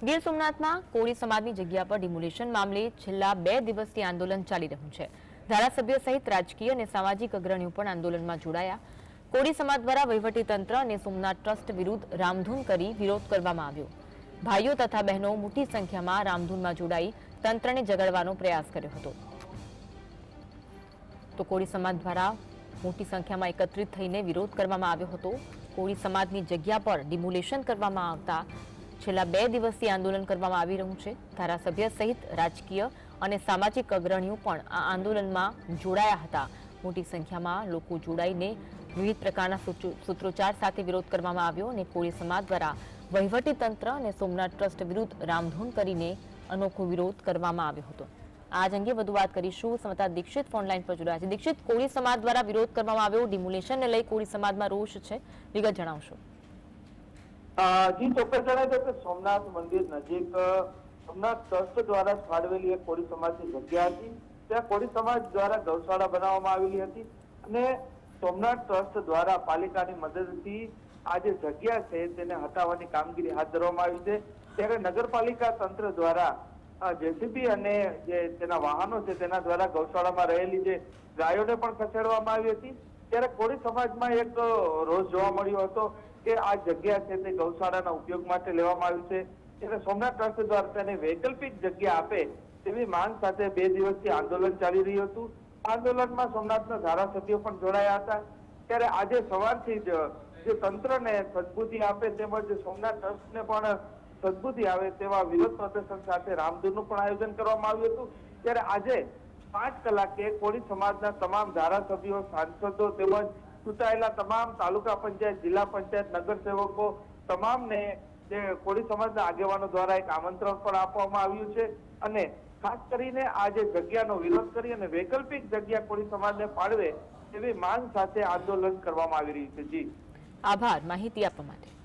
ગીર સોમનાથમાં કોળી સમાજની જગ્યા પર ડિમોલિશન મામલે છેલ્લા બે દિવસથી આંદોલન ચાલી રહ્યું છે. ધારાસભ્ય સહિત રાજકીય અને સામાજિક અગ્રણીઓ પણ આંદોલનમાં જોડાયા. કોળી સમાજ દ્વારા વહીવટીતંત્ર અને સોમનાથ ટ્રસ્ટ વિરુદ્ધ રામધૂન કરી વિરોધ કરવામાં આવ્યો. ભાઈઓ તથા બહેનો મોટી સંખ્યામાં રામધૂનમાં જોડાઈ તંત્રને જગાડવાનો પ્રયાસ કર્યો હતો. તો કોળી સમાજ દ્વારા મોટી સંખ્યામાં એકત્રિત થઈને વિરોધ કરવામાં આવ્યો હતો. કોળી સમાજની જગ્યા પર ડિમોલેશન કરવામાં આવતા છેલ્લા બે દિવસથી આંદોલન કરવામાં આવી રહ્યું છે. ધારાસભ્ય સહિત રાજકીય અને સામાજિક અગ્રણીઓ પણ આ આંદોલનમાં જોડાયા હતા. મોટી સંખ્યામાં લોકો જોડાઈને વિવિધ પ્રકારના સૂત્રોચ્ચાર સાથે વિરોધ કરવામાં આવ્યો અને કોળી સમાજ દ્વારા વહીવટી તંત્ર અને સોમનાથ ટ્રસ્ટ વિરુદ્ધ રામધૂન કરીને અનોખો વિરોધ કરવામાં આવ્યો હતો. આજ અંગે વધુ વાત કરીશું સમતા દીક્ષિત ફોનલાઈન પર જોડાયા છે. દીક્ષિત કોળી સમાજ દ્વારા વિરોધ કરવામાં આવ્યો. ડિમોલેશનને લઈ કોળી સમાજમાં રોષ છે. વિગત જણાવશો. જી ચોક્કસ જણાવી દઉં કે સોમનાથ મંદિર નજીક સોમનાથ ટ્રસ્ટ દ્વારા ફાળવેલી એક કોળી સમાજની જગ્યા હતી. ત્યાં કોળી સમાજ દ્વારા ગૌશાળા બનાવવામાં આવેલી હતી અને સોમનાથ ટ્રસ્ટ દ્વારા પાલિકાની મદદથી આ જે જગ્યા છે તેને હટાવવાની કામગીરી હાથ ધરવામાં આવી છે. ત્યારે નગરપાલિકા તંત્ર દ્વારા જેસીબી અને જે તેના વાહનો છે તેના દ્વારા ગૌશાળામાં રહેલી જે ગાયોને પણ ખસેડવામાં આવી હતી. ત્યારે કોળી સમાજમાં એક રોષ જોવા મળ્યો હતો કે આ જગ્યા છે તે ગૌશાળાના ઉપયોગ માટે લેવામાં આવી છે. એટલે સોમનાથ ટ્રસ્ટ દ્વારા તેને વૈકલ્પિક જગ્યા આપે તેવી માંગ સાથે બે દિવસથી આંદોલન ચાલી રહ્યું હતું. આંદોલનમાં સોમનાથના ધારાસભ્યો પણ જોડાયા હતા. ત્યારે આજે સવારથી જ જે તંત્રને સદબુદ્ધિ આપે તેમજ સોમનાથ ટ્રસ્ટને પણ સદબુદ્ધિ આવે તેવા વિરોધ પ્રદર્શન સાથે રામધૂનનું પણ આયોજન કરવામાં આવ્યું હતું. ત્યારે આજે પાંચ કલાકે કોળી સમાજના તમામ ધારાસભ્યો, સાંસદો તેમજ ચૂંટાયેલા તમામ તાલુકા પંચાયત, જિલ્લા પંચાયત, નગરસેવકો તમામને જે કોળી સમાજના આગેવાનો દ્વારા એક આમંત્રણ પણ આપવામાં આવ્યું છે અને ખાસ કરીને આ જે જગ્યાનો વિરોધ કરી અને વૈકલ્પિક જગ્યા કોળી સમાજને ફાળવે તેવી માંગ સાથે આંદોલન કરવામાં આવી રહ્યું છે. જી. આભાર. માહિતી આપવા માટે.